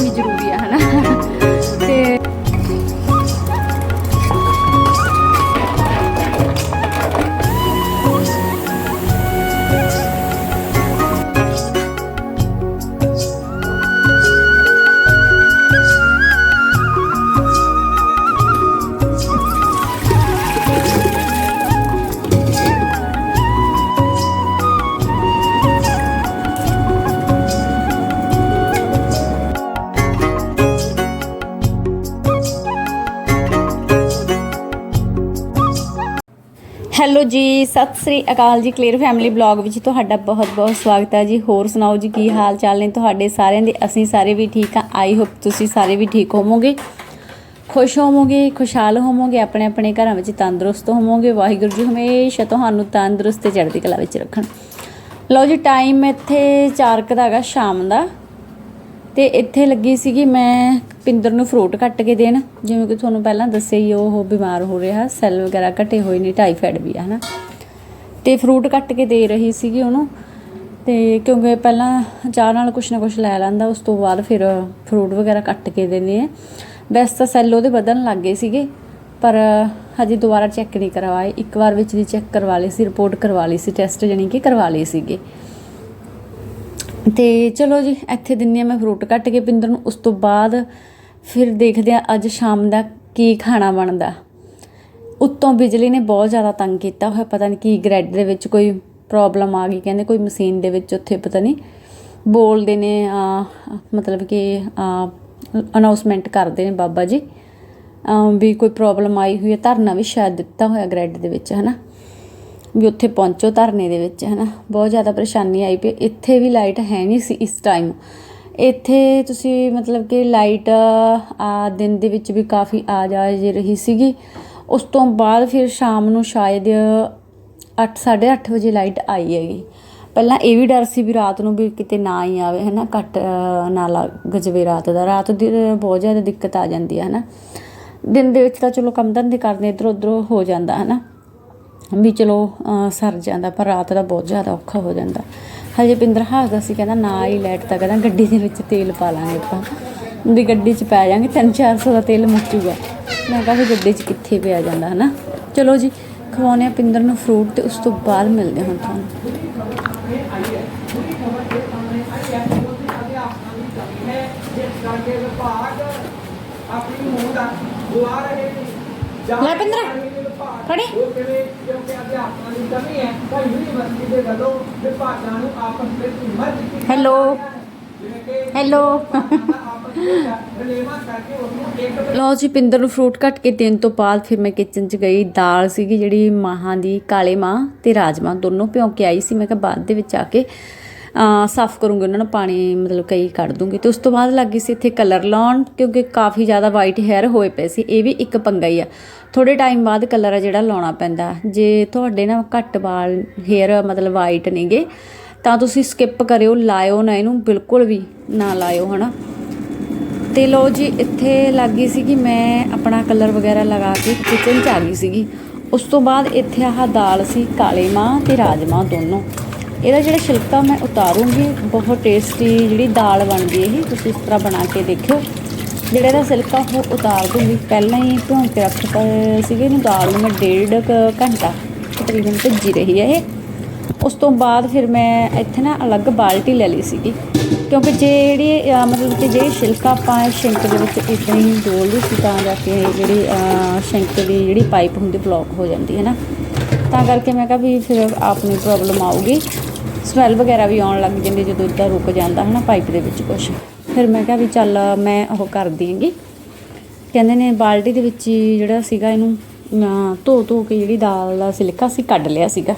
видео. Hello ਜੀ, ਸਤਿ ਸ੍ਰੀ ਅਕਾਲ ਜੀ clear family blog ਵਿੱਚ ਤੁਹਾਡਾ ਬਹੁਤ-ਬਹੁਤ ਸਵਾਗਤ ਹੈ ਜੀ। ਹੋਰ ਸੁਣਾਓ ਜੀ, ਕੀ ਹਾਲ ਚਾਲ ਨੇ ਤੁਹਾਡੇ ਸਾਰਿਆਂ ਦੇ? ਅਸੀਂ ਸਾਰੇ ਵੀ ਠੀਕ ਆ ਆਈ ਹੋਪ ਤੁਸੀਂ ਸਾਰੇ ਵੀ ਠੀਕ ਹੋਵੋਗੇ। ਖੁਸ਼ ਹੋਵੋਗੇ, ਖੁਸ਼ਹਾਲ ਹੋਵੋਗੇ, ਆਪਣੇ ਆਪਣੇ ਘਰਾਂ ਵਿੱਚ ਤੰਦਰੁਸਤ ਹੋਵੋਗੇ। ਵਾਹਿਗੁਰੂ ਜੀ ਹਮੇਸ਼ਾ ਤੁਹਾਨੂੰ ਤੰਦਰੁਸਤ ਤੇ ਚੜ੍ਹਦੀ ਕਲਾ ਵਿੱਚ ਰੱਖਣ। ਲਓ ਜੀ ਟਾਈਮ ਇੱਥੇ 4 ਦਾ ਹੈਗਾ ਸ਼ਾਮ ਦਾ। ਤੇ ਇੱਥੇ ਲੱਗੀ ਸੀਗੀ ਮੈਂ ਪਿੰਦਰ ਨੂੰ ਫਰੂਟ ਕੱਟ ਕੇ ਦੇਣ। ਜਿਵੇਂ ਕਿ ਤੁਹਾਨੂੰ ਪਹਿਲਾਂ ਦੱਸਿਆ ਹੀ ਉਹ ਬਿਮਾਰ ਹੋ ਰਿਹਾ ਸੈੱਲ ਵਗੈਰਾ ਘਟੇ ਹੋਏ ਨੇ ਟਾਈਫਾਇਡ ਵੀ ਆ, ਹਨਾ। ਤੇ ਫਰੂਟ ਕੱਟ ਕੇ ਦੇ ਰਹੀ ਸੀਗੀ ਉਹਨੂੰ। ਤੇ ਕਿਉਂਕਿ ਪਹਿਲਾਂ ਚਾਹ ਨਾਲ ਕੁਛ ਨਾ ਕੁਛ ਲੈ ਲੈਂਦਾ, ਉਸ ਤੋਂ ਬਾਅਦ ਫਿਰ ਫਰੂਟ ਵਗੈਰਾ ਕੱਟ ਕੇ ਦੇਣੇ ਆ। ਵੈਸੇ ਤਾਂ ਸੈੱਲ ਉਹਦੇ ਵਧਣ ਲੱਗ ਗਏ ਸੀਗੇ, ਪਰ ਹਜੇ ਦੁਬਾਰਾ ਚੈੱਕ ਨਹੀਂ ਕਰਵਾਏ। ਇੱਕ ਵਾਰ ਵਿੱਚ ਦੀ ਚੈੱਕ ਕਰਵਾ ਲਈ ਸੀ ਰਿਪੋਰਟ ਕਰਵਾ ਲਈ ਸੀ ਟੈਸਟ ਜਾਨੀ ਕਿ ਕਰਵਾ ਲਈ ਸੀਗੇ। ਤੇ ਚਲੋ ਜੀ ਇੱਥੇ ਦਿੰਨੀ ਆ ਮੈਂ ਫਰੂਟ ਕੱਟ ਕੇ ਪਿੰਦਰ ਨੂੰ। ਉਸ ਤੋਂ ਬਾਅਦ ਫਿਰ ਦੇਖਦੇ ਆ ਅੱਜ ਸ਼ਾਮ ਦਾ ਕੀ ਖਾਣਾ ਬਣਦਾ। ਉੱਤੋਂ ਬਿਜਲੀ ਨੇ ਬਹੁਤ ਜ਼ਿਆਦਾ ਤੰਗ ਕੀਤਾ ਹੋਇਆ ਪਤਾ ਨਹੀਂ ਕੀ ਗ੍ਰੈਡ ਦੇ ਵਿੱਚ ਕੋਈ ਪ੍ਰੋਬਲਮ ਆ ਗਈ ਕਹਿੰਦੇ ਕੋਈ ਮਸ਼ੀਨ ਦੇ ਵਿੱਚ ਉੱਥੇ ਪਤਾ ਨਹੀਂ ਬੋਲਦੇ ਨੇ ਆ, ਮਤਲਬ ਕਿ ਅਨਾਉਂਸਮੈਂਟ ਕਰਦੇ ਨੇ ਬਾਬਾ ਜੀ ਵੀ ਕੋਈ ਪ੍ਰੋਬਲਮ ਆਈ ਹੋਈ ਹੈ ਧਰਨਾ ਵੀ ਸ਼ਾਇਦ ਦਿੱਤਾ ਹੋਇਆ ਗ੍ਰੈਡ ਦੇ ਵਿੱਚ ਹਨਾ। ਵੀ ਉੱਥੇ ਪਹੁੰਚੋ ਧਰਨੇ ਦੇ ਵਿੱਚ ਹਨਾ? ਬਹੁਤ ਜ਼ਿਆਦਾ ਪਰੇਸ਼ਾਨੀ ਆਈ ਪਈ। ਇੱਥੇ ਵੀ ਲਾਈਟ ਹੈ ਨਹੀਂ ਸੀ ਇਸ ਟਾਈਮ ਇੱਥੇ ਤੁਸੀਂ ਮਤਲਬ ਕਿ ਲਾਈਟ ਆ ਦਿਨ ਦੇ ਵਿੱਚ ਵੀ ਕਾਫੀ ਆ ਜਾ ਜੇ ਰਹੀ ਸੀਗੀ। ਉਸ ਤੋਂ ਬਾਅਦ ਫਿਰ ਸ਼ਾਮ ਨੂੰ ਸ਼ਾਇਦ 8 8:30 ਵਜੇ ਲਾਈਟ ਆਈ ਹੈਗੀ। ਪਹਿਲਾਂ ਇਹ ਵੀ ਡਰ ਸੀ ਵੀ ਰਾਤ ਨੂੰ ਵੀ ਕਿਤੇ ਨਾ ਹੀ ਆਵੇ ਹਨਾ? ਕੱਟ ਅ, ਨਾ ਲੱਗ ਜਵੇ ਰਾਤ ਦਾ। ਰਾਤ ਦੀ ਬਹੁਤ ਜ਼ਿਆਦਾ ਦਿੱਕਤ ਆ ਜਾਂਦੀ ਹੈ ਹਨਾ? ਦਿਨ ਦੇ ਵਿੱਚ ਤਾਂ ਚਲੋ ਕੰਮ ਧੰਦੇ ਕਰਦੇ ਇਧਰ ਉਧਰ ਹੋ ਜਾਂਦਾ ਹਨਾ? ਵੀ ਚਲੋ ਸਰ ਜਾਂਦਾ, ਪਰ ਰਾਤ ਦਾ ਬਹੁਤ ਜ਼ਿਆਦਾ ਔਖਾ ਹੋ ਜਾਂਦਾ। ਹਜੇ ਪਿੰਦਰ ਹੱਸਦਾ ਸੀ, ਕਹਿੰਦਾ ਨਾ ਹੀ ਲੈਟ ਤਾਂ, ਕਹਿੰਦਾ ਗੱਡੀ ਦੇ ਵਿੱਚ ਤੇਲ ਪਾ ਲਾਂਗੇ ਆਪਾਂ। ਵੀ ਗੱਡੀ 'ਚ ਪੈ ਜਾਾਂਗੇ 3-400 ਦਾ ਤੇਲ ਮੁੱਕੂਗਾ ਮੈਂ ਕਿਹਾ ਵੀ ਗੱਡੀ 'ਚ ਕਿੱਥੇ ਪਿਆ ਜਾਂਦਾ, ਹਨਾ? ਚਲੋ ਜੀ, ਖਵਾਉਂਦੇ ਆ ਪਿੰਦਰ ਨੂੰ ਫਰੂਟ ਤੇ ਉਸ ਤੋਂ ਬਾਅਦ ਮਿਲਦੇ ਹਾਂ ਤੁਹਾਨੂੰ। ਲੈ ਪਿੰਦਰ। ਖੜੇ? ਹੈਲੋ। ਹੈਲੋ। ਲਓ ਜੀ ਪਿੰਦਰ ਨੂੰ ਫਰੂਟ ਕੱਟ ਕੇ ਦੇਣ ਤੋਂ ਬਾਅਦ ਫਿਰ ਮੈਂ ਕਿਚਨ 'ਚ ਗਈ। ਦਾਲ ਸੀਗੀ ਜਿਹੜੀ ਮਾਹਾਂ ਦੀ ਕਾਲੇ ਮਾਂ ਤੇ ਰਾਜਮਾਂ। ਦੋਨੋਂ ਭਿਉਂ ਕੇ ਆਈ ਸੀ। ਮੈਂ ਕਿਹਾ ਬਾਅਦ ਦੇ ਵਿੱਚ ਆ ਕੇ ਸਾਫ਼ ਕਰੂੰਗੀ ਉਹਨਾਂ ਨੂੰ। ਪਾਣੀ ਮਤਲਬ ਕਈ ਕੱਢ ਦੂੰਗੀ। ਤੇ ਉਸ ਤੋਂ ਬਾਅਦ ਲੱਗੀ ਸੀ ਇੱਥੇ ਕਲਰ ਲਾਉਣ ਕਿਉਂਕਿ ਕਾਫੀ ਜ਼ਿਆਦਾ ਵਾਈਟ ਹੈਅਰ ਹੋਏ ਪਏ ਸੀ। ਇਹ ਵੀ ਇੱਕ ਪੰਗਾ ਹੀ ਆ। ਥੋੜੇ ਟਾਈਮ ਬਾਅਦ ਕਲਰ ਆ ਜਿਹੜਾ ਲਾਉਣਾ ਪੈਂਦਾ। ਜੇ ਤੁਹਾਡੇ ਨਾ ਘੱਟ ਵਾਲ ਹੇਅਰ ਮਤਲਬ ਵਾਈਟ ਨੇਗੇ, ਤਾਂ ਤੁਸੀਂ ਸਕਿਪ ਕਰਿਓ, ਲਾਇਓ ਨਾ ਇਹਨੂੰ, ਬਿਲਕੁਲ ਵੀ ਨਾ ਲਾਇਓ, ਹਨਾ। ਤੇ ਲੋ ਜੀ, ਇੱਥੇ ਲੱਗੀ ਸੀ ਕਿ ਮੈਂ ਆਪਣਾ ਕਲਰ ਵਗੈਰਾ ਲਗਾ ਕੇ ਕਿਚਨ 'ਚ ਆ ਗਈ ਸੀਗੀ। ਉਸ ਤੋਂ ਬਾਅਦ ਇੱਥੇ ਆਹ ਦਾਲ ਸੀ, ਕਾਲੇ ਮਾਂ ਤੇ ਰਾਜਮਾਂ ਦੋਨੋਂ। ਇਹਦਾ ਜਿਹੜਾ ਛਿਲਕਾ ਮੈਂ ਉਤਾਰੂੰਗੀ, ਬਹੁਤ ਟੇਸਟੀ ਜਿਹੜੀ ਦਾਲ ਬਣਦੀ ਹੈ ਇਹ, ਤੁਸੀਂ ਇਸ ਤਰ੍ਹਾਂ ਬਣਾ ਕੇ ਦੇਖਿਓ। ਜਿਹੜਾ ਇਹਦਾ ਛਿਲਕਾ ਉਹ ਉਤਾਰ ਦੂੰਗੀ ਪਹਿਲਾਂ ਹੀ ਭਿਉਂ ਕੇ ਰੱਖਤਾ ਸੀਗੇ, ਇਹਨੂੰ ਦਾਲ ਨੂੰ ਮੈਂ ਡੇਢ ਕੁ ਘੰਟਾ ਤਕਰੀਬਨ ਭਿੱਜੀ ਰਹੀ ਹੈ ਇਹ। ਉਸ ਤੋਂ ਬਾਅਦ ਫਿਰ ਮੈਂ ਇੱਥੇ ਨਾ ਅਲੱਗ ਬਾਲਟੀ ਲੈ ਲਈ ਸੀਗੀ। ਕਿਉਂਕਿ ਜਿਹੜੀ ਮਤਲਬ ਕਿ ਜੇ ਛਿਲਕਾ ਆਪਾਂ ਸ਼ਿੰਕ ਦੇ ਵਿੱਚ ਇਦਾਂ ਹੀ ਡੋਲਦੇ ਸੀ, ਤਾਂ ਜਾ ਕੇ ਜਿਹੜੀ ਸ਼ਿੰਕ ਦੀ ਜਿਹੜੀ ਪਾਈਪ ਹੁੰਦੀ ਬਲੌਕ ਹੋ ਜਾਂਦੀ ਹੈ ਨਾ। ਤਾਂ ਕਰਕੇ ਮੈਂ ਕਿਹਾ ਵੀ ਫਿਰ ਆਪ ਨੂੰ ਪ੍ਰੋਬਲਮ ਆਊਗੀ। ਸਮੈਲ ਵਗੈਰਾ ਵੀ ਆਉਣ ਲੱਗ ਜਾਂਦੀ ਜਦੋਂ ਇਦਾਂ ਰੁਕ ਜਾਂਦਾ ਹੈ ਨਾ ਪਾਈਪ ਦੇ ਵਿੱਚ ਕੁਝ ਫਿਰ ਮੈਂ ਕਿਹਾ ਵੀ ਚੱਲ ਮੈਂ ਉਹ ਕਰ ਦਿਆਂਗੀ ਕਹਿੰਦੇ ਨੇ ਬਾਲਟੀ ਦੇ ਵਿੱਚ ਜਿਹੜਾ ਸੀਗਾ ਇਹਨੂੰ ਧੋ ਧੋ ਕੇ ਜਿਹੜੀ ਦਾਲ ਦਾ ਸਿਲਕਾ ਸੀ ਕੱਢ ਲਿਆ ਸੀਗਾ।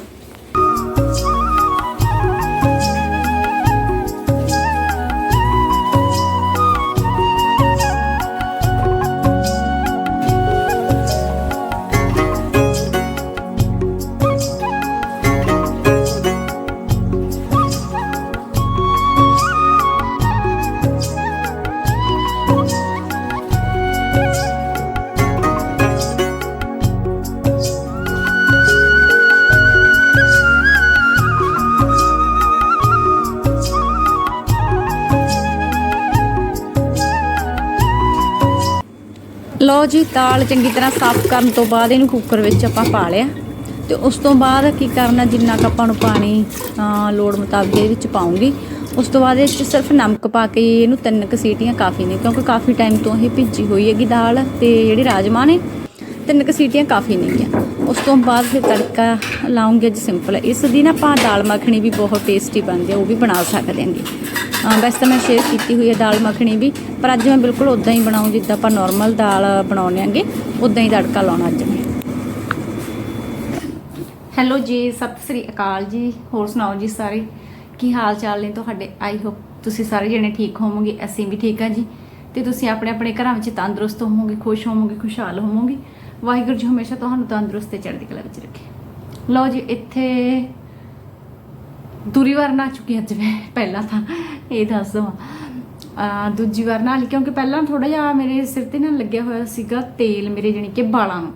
ਲਓ ਜੀ, ਦਾਲ ਚੰਗੀ ਤਰ੍ਹਾਂ ਸਾਫ਼ ਕਰਨ ਤੋਂ ਬਾਅਦ ਇਹਨੂੰ ਕੁੱਕਰ ਵਿੱਚ ਆਪਾਂ ਪਾ ਲਿਆ। ਤੇ ਉਸ ਤੋਂ ਬਾਅਦ ਕੀ ਕਰਨਾ, ਜਿੰਨਾ ਕੁ ਆਪਾਂ ਨੂੰ ਪਾਣੀ ਲੋੜ ਮੁਤਾਬਕ ਇਹਦੇ ਵਿੱਚ ਪਾਉਂਗੀ, ਉਸ ਤੋਂ ਬਾਅਦ ਇਹ 'ਚ ਸਿਰਫ ਨਮਕ ਪਾ ਕੇ ਇਹਨੂੰ ਤਿੰਨ ਕੁ ਸੀਟੀਆਂ ਕਾਫੀ ਨੇ, ਕਿਉਂਕਿ ਕਾਫੀ ਟਾਈਮ ਤੋਂ ਇਹ ਭਿੱਜੀ ਹੋਈ ਹੈਗੀ ਦਾਲ ਤੇ ਜਿਹੜੇ ਰਾਜਮਾ ਨੇ, ਤਿੰਨ ਕੁ ਸੀਟੀਆਂ ਕਾਫੀ ਨੇਗੀਆਂ। ਉਸ ਤੋਂ ਬਾਅਦ ਫਿਰ ਤੜਕਾ ਲਾਉਂਗੇ ਅੱਜ ਸਿੰਪਲ ਇਸ ਦੀ ਨਾ ਆਪਾਂ ਦਾਲ ਮੱਖਣੀ ਵੀ ਬਹੁਤ ਟੇਸਟੀ ਬਣਦੀ ਹੈ ਉਹ ਵੀ ਬਣਾ ਸਕਦੇ ਹਾਂਗੇ। ਵੈਸੇ ਤਾਂ ਮੈਂ ਸ਼ੇਅਰ ਕੀਤੀ ਹੋਈ ਹੈ ਦਾਲ ਮੱਖਣੀ ਵੀ। ਪਰ ਅੱਜ ਮੈਂ ਬਿਲਕੁਲ ਉਦਾਂ ਹੀ ਬਣਾਉਂ ਜਿੱਦਾਂ ਆਪਾਂ ਨਾਰਮਲ ਦਾਲ ਬਣਾਉਂਦੇ ਆਂਗੇ ਉਦਾਂ ਹੀ ਤੜਕਾ ਲਾਉਣਾ ਅੱਜ ਮੈਂ। ਹੈਲੋ ਜੀ, ਸਤਿ ਸ੍ਰੀ ਅਕਾਲ ਜੀ। ਹੋਰ ਸੁਣਾਓ ਜੀ ਸਾਰੇ? ਕੀ ਹਾਲ ਚਾਲ ਨੇ ਤੁਹਾਡੇ? ਆਈ ਹੋਪ ਤੁਸੀਂ ਸਾਰੇ ਜਣੇ ਠੀਕ ਹੋਵੋਗੇ, ਅਸੀਂ ਵੀ ਠੀਕ ਹਾਂ ਜੀ। ਤੇ ਤੁਸੀਂ ਆਪਣੇ ਆਪਣੇ ਘਰਾਂ ਵਿੱਚ ਤੰਦਰੁਸਤ ਹੋਵੋਗੇ, ਖੁਸ਼ ਹੋਵੋਗੇ, ਖੁਸ਼ਹਾਲ ਹੋਵੋਗੇ। ਵਾਹਿਗੁਰੂ ਜੀ ਹਮੇਸ਼ਾ ਤੁਹਾਨੂੰ ਤੰਦਰੁਸਤ ਤੇ ਚੜ੍ਹਦੀ ਕਲਾ ਵਿੱਚ ਰੱਖੇ। ਲਓ ਜੀ, ਇੱਥੇ ਦੂਰੀ ਵਾਰ ਨਾ ਚੁੱਕੀ ਅੱਜ ਮੈਂ, ਪਹਿਲਾਂ ਤਾਂ ਇਹ ਦੱਸ ਦਵਾਂ। ਦੂਜੀ ਵਾਰ ਨਾਲ ਕਿਉਂਕਿ ਪਹਿਲਾਂ ਥੋੜਾ ਜਿਹਾ ਮੇਰੇ ਸਿਰ ਤੇ ਨਾ ਲੱਗਿਆ ਹੋਇਆ ਸੀਗਾ ਤੇਲ ਮੇਰੇ ਜਾਣੀ ਕਿ ਬਾਲਾਂ ਨੂੰ।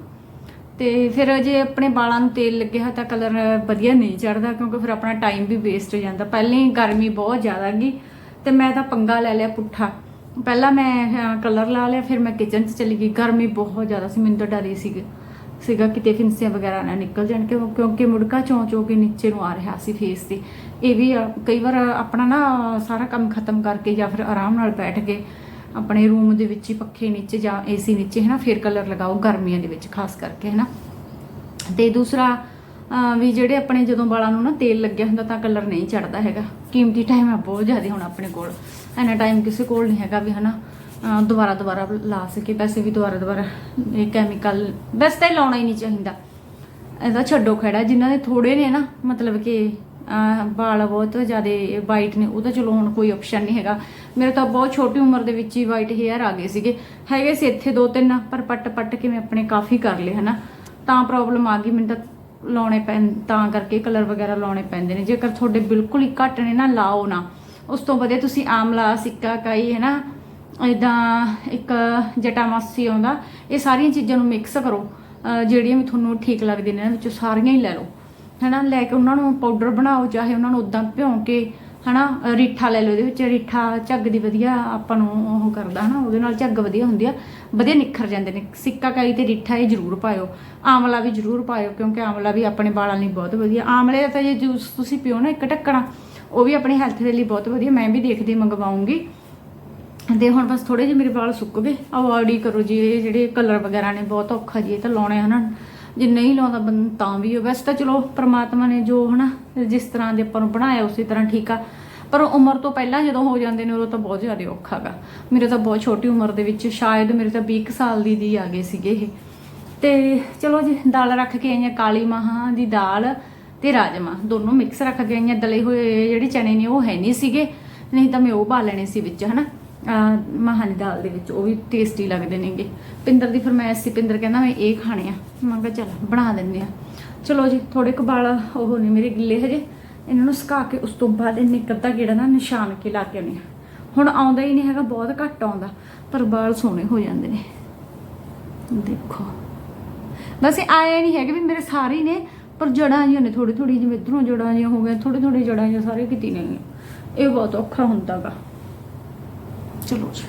ਤੇ ਫਿਰ ਜੇ ਆਪਣੇ ਵਾਲਾਂ ਨੂੰ ਤੇਲ ਲੱਗਿਆ ਹੋਇਆ ਤਾਂ ਕਲਰ ਵਧੀਆ ਨਹੀਂ ਚੜਦਾ ਕਿਉਂਕਿ ਫਿਰ ਆਪਣਾ ਟਾਈਮ ਵੀ ਵੇਸਟ ਹੋ ਜਾਂਦਾ। ਪਹਿਲਾਂ ਹੀ ਗਰਮੀ ਬਹੁਤ ਜ਼ਿਆਦਾ ਗਈ ਤੇ ਮੈਂ ਤਾਂ ਪੰਗਾ ਲੈ ਲਿਆ ਪੁੱਠਾ। ਪਹਿਲਾਂ ਮੈਂ ਕਲਰ ਲਾ ਲਿਆ, ਫਿਰ ਮੈਂ ਕਿਚਨ 'ਚ ਚਲੀ ਗਈ। ਗਰਮੀ ਬਹੁਤ ਜ਼ਿਆਦਾ ਸੀ, ਮੈਨੂੰ ਤਾਂ ਡਰ ਹੀ ਸੀਗਾ। ਸੀਗਾ ਕਿਤੇ ਫਿੰਸੀਆਂ ਵਗੈਰਾ ਨਾ ਨਿਕਲ ਜਾਣ, ਕਿਉਂ- ਕਿਉਂਕਿ ਮੁੜਕਾ ਚੋਂ ਚੋਂ ਕੇ ਨੀਚੇ ਨੂੰ ਆ ਰਿਹਾ ਸੀ ਫੇਸ ਤੇ। ਇਹ ਵੀ ਕਈ ਵਾਰ ਆਪਣਾ ਨਾ ਸਾਰਾ ਕੰਮ ਖਤਮ ਕਰਕੇ ਜਾਂ ਫਿਰ ਆਰਾਮ ਨਾਲ ਬੈਠ ਕੇ ਆਪਣੇ ਰੂਮ ਦੇ ਵਿੱਚ ਹੀ ਪੱਖੇ ਨੀਚੇ ਜਾਂ ਏਸੀ ਨੀਚੇ ਹੈ ਨਾ ਫਿਰ ਕਲਰ ਲਗਾਓ ਗਰਮੀਆਂ ਦੇ ਵਿੱਚ, ਖਾਸ ਕਰਕੇ ਹੈ ਨਾ ਤੇ ਦੂਸਰਾ ਵੀ ਜਿਹੜੇ ਆਪਣੇ ਜਦੋਂ ਵਾਲਾਂ ਨੂੰ ਨਾ ਤੇਲ ਲੱਗਿਆ ਹੁੰਦਾ ਤਾਂ ਕਲਰ ਨਹੀਂ ਚੜਦਾ ਹੈਗਾ। ਕੀਮਤੀ ਟਾਈਮ ਆ ਬਹੁਤ ਜ਼ਿਆਦਾ ਹੁਣ ਆਪਣੇ ਕੋਲ। ਐਨਾ ਟਾਈਮ ਕਿਸੇ ਕੋਲ ਨਹੀਂ ਹੈਗਾ ਵੀ, ਹਨਾ। ਅਹ ਦੁਬਾਰਾ ਦੁਬਾਰਾ ਲਾ ਸਕੇ ਵੈਸੇ ਵੀ ਦੁਬਾਰਾ ਦੁਬਾਰਾ, ਇਹ ਕੈਮੀਕਲ ਵੈਸੇ ਤਾਂ ਇਹ ਲਾਉਣਾ ਹੀ ਨਹੀਂ ਚਾਹੀਦਾ। ਇਹਦਾ ਛੱਡੋ ਖੜਾ, ਜਿਨ੍ਹਾਂ ਦੇ ਥੋੜੇ ਨੇ ਨਾ, ਮਤਲਬ ਕਿ ਵਾਲ ਬਹੁਤ ਜ਼ਿਆਦਾ ਵਾਈਟ ਨੇ, ਉਹ ਤਾਂ ਚਲੋ ਹੁਣ ਕੋਈ ਆਪਸ਼ਨ ਨਹੀਂ ਹੈਗਾ। ਮੇਰੇ ਤਾਂ ਬਹੁਤ ਛੋਟੀ ਉਮਰ ਦੇ ਵਿੱਚ ਹੀ ਵਾਈਟ ਹੇਅਰ ਆ ਗਏ ਸੀਗੇ। ਹੈਗੇ ਸੀ ਇੱਥੇ ਦੋ ਤਿੰਨ, ਪਰ ਪੱਟ ਪੱਟ ਕੇ ਮੈਂ ਆਪਣੇ ਕਾਫੀ ਕਰ ਲਏ, ਹਨਾ। ਤਾਂ ਪ੍ਰੋਬਲਮ ਆ ਗਈ, ਮੈਨੂੰ ਤਾਂ ਲਾਉਣੇ ਪੈਣ ਤਾਂ ਕਰਕੇ ਕਲਰ ਵਗੈਰਾ ਲਾਉਣੇ ਪੈਂਦੇ ਨੇ। ਜੇਕਰ ਤੁਹਾਡੇ ਬਿਲਕੁਲ ਹੀ ਘੱਟ ਨੇ ਨਾ, ਲਾਓ ਨਾ। ਉਸ ਤੋਂ ਵਧੀਆ ਤੁਸੀਂ ਆਮਲਾ ਸਿੱਕਾ, ਕਾਈ ਹੈ ਨਾ ਇਦਾਂ ਇੱਕ ਜਟਾਮਾਸੀ ਆਉਂਦਾ ਇਹ ਸਾਰੀਆਂ ਚੀਜ਼ਾਂ ਨੂੰ ਮਿਕਸ ਕਰੋ ਜਿਹੜੀਆਂ ਵੀ ਤੁਹਾਨੂੰ ਠੀਕ ਲੱਗਦੀਆਂ ਨੇ ਇਹਨਾਂ ਵਿੱਚੋਂ ਸਾਰੀਆਂ ਹੀ ਲੈ ਲਓ। ਹਨਾ, ਲੈ ਕੇ ਉਹਨਾਂ ਨੂੰ ਪਾਊਡਰ ਬਣਾਓ, ਚਾਹੇ ਉਹਨਾਂ ਨੂੰ ਉਦਾਂ ਭਿਉਂ ਕੇ, ਹਨਾ ਅਹ ਰੀਠਾ ਲੈ ਲਓ, ਇਹਦੇ ਵਿੱਚ ਰੀਠਾ, ਝੱਗ ਦੀ ਵਧੀਆ ਆਪਾਂ ਨੂੰ ਉਹ ਕਰਦਾ, ਹਨਾ, ਉਹਦੇ ਨਾਲ ਝੱਗ ਵਧੀਆ ਹੁੰਦੀ ਆ, ਵਧੀਆ ਨਿਖਰ ਜਾਂਦੇ ਨੇ। ਸਿੱਕਾ ਕਾਈ ਤੇ ਰੀਠਾ ਇਹ ਜ਼ਰੂਰ ਪਾਇਓ ਆਮਲਾ ਵੀ ਜ਼ਰੂਰ ਪਾਇਓ, ਕਿਉਂਕਿ ਆਮਲਾ ਵੀ ਆਪਣੇ ਵਾਲਾਂ ਲਈ ਬਹੁਤ ਵਧੀਆ। ਆਮਲੇ ਦਾ ਤਾਂ ਜੇ ਜੂਸ ਤੁਸੀਂ ਪੀਓ ਨਾ ਇੱਕ ਢੱਕਣਾ, ਉਹ ਵੀ ਆਪਣੀ ਹੈਲਥ ਦੇ ਲਈ ਬਹੁਤ ਵਧੀਆ, ਮੈਂ ਵੀ ਦੇਖਦੀ ਮੰਗਵਾਉਂਗੀ। ਤੇ ਹੁਣ ਬਸ ਥੋੜੇ ਜਿਹੇ ਮੇਰੇ ਵਾਲ ਸੁੱਕ ਗਏ ਅਵੋਇਡ ਹੀ ਕਰੋ ਜੀ, ਇਹ ਜਿਹੜੇ ਕਲਰ ਵਗੈਰਾ ਨੇ ਬਹੁਤ ਔਖਾ ਜੀ, ਇਹ ਤਾਂ ਲਾਉਣੇ ਹਨਾ ਜੇ ਨਹੀਂ ਲਾਉਂਦਾ ਬੰਦਾ ਤਾਂ ਵੀ ਵੈਸੇ ਤਾਂ ਚਲੋ ਪ੍ਰਮਾਤਮਾ ਨੇ ਜੋ ਹਨਾ, ਜਿਸ ਤਰ੍ਹਾਂ ਦੇ ਆਪਾਂ ਨੂੰ ਬਣਾਇਆ, ਉਸੇ ਤਰ੍ਹਾਂ ਠੀਕ ਆ। ਪਰ ਉਮਰ ਤੋਂ ਪਹਿਲਾਂ ਜਦੋਂ ਹੋ ਜਾਂਦੇ ਨੇ, ਉਦੋਂ ਤਾਂ ਬਹੁਤ ਜ਼ਿਆਦਾ ਔਖਾ ਗਾ। ਮੇਰੇ ਤਾਂ ਬਹੁਤ ਛੋਟੀ ਉਮਰ ਦੇ ਵਿੱਚ ਸ਼ਾਇਦ ਮੇਰੇ ਤਾਂ 20 ਕੁ ਸਾਲ ਦੀ ਦੀ ਆ ਗਏ ਸੀਗੇ ਇਹ। ਤੇ ਚਲੋ ਜੀ, ਦਾਲ ਰੱਖ ਕੇ ਆਈਆਂ ਕਾਲੀ ਮਾਹਾਂ ਦੀ ਦਾਲ ਤੇ ਰਾਜਮਾ ਦੋਨੋਂ ਮਿਕਸ ਰੱਖ ਕੇ ਆਈਆਂ, ਦਲੇ ਹੋਏ ਜਿਹੜੇ ਚਣੇ ਨੇ ਉਹ ਹੈ ਨਹੀਂ ਸੀਗੇ। ਨਹੀਂ ਤਾਂ ਮੈਂ ਉਹ ਪਾ ਲੈਣੇ ਸੀ ਵਿੱਚ, ਹਨਾ। ਅਹ ਦੀ ਦਾਲ ਦੇ ਵਿੱਚ, ਉਹ ਵੀ ਟੇਸਟੀ ਲੱਗਦੇ ਨੇਗੇ। ਪਿੰਦਰ ਦੀ ਫਰਮਾਇਸ਼ ਸੀ, ਪਿੰਦਰ ਕਹਿੰਦਾ ਮੈਂ ਇਹ ਖਾਣੇ ਆ। ਮੈਂ ਕਿਹਾ ਚੱਲ, ਬਣਾ ਦਿੰਦੇ ਆ। ਚਲੋ ਜੀ ਥੋੜੇ ਕੁ ਵਾਲ ਉਹ ਨੇ ਮੇਰੇ ਗਿੱਲੇ ਹਜੇ। ਇਹਨਾਂ ਨੂੰ ਸੁਕਾ ਕੇ ਉਸ ਤੋਂ ਬਾਅਦ ਇਹਨੇ ਇੱਕ ਅੱਧਾ ਗੇੜਾ ਨਾ, ਨਿਸ਼ਾਨ ਕੇ ਲਾ ਕੇ ਆਉਣੇ ਆ। ਹੁਣ ਆਉਂਦਾ ਹੀ ਨਹੀਂ ਹੈਗਾ, ਬਹੁਤ ਘੱਟ ਆਉਂਦਾ, ਪਰ ਵਾਲ ਸੋਹਣੇ ਹੋ ਜਾਂਦੇ ਨੇ। ਦੇਖੋ। ਬਸ ਇਹ ਆਏ ਨਹੀਂ ਹੈਗੇ ਵੀ ਮੇਰੇ ਸਾਰੇ ਹੀ ਨੇ, ਪਰ ਜੜਾਂ ਜਿਹੀਆਂ ਨੇ ਥੋੜੀ ਥੋੜੀ ਜਿਵੇਂ ਇਧਰੋਂ ਜੜਾਂ ਜਿਹੀਆਂ ਹੋ ਗਈਆਂ ਥੋੜੀ ਥੋੜੀ ਜੜਾਂ ਜਿਹੀਆਂ ਸਾਰੇ ਕਿਤੇ ਨੇ ਇਹ ਬਹੁਤ ਔਖਾ ਹੁੰਦਾਗਾ ਚਲੋ ਜੀ।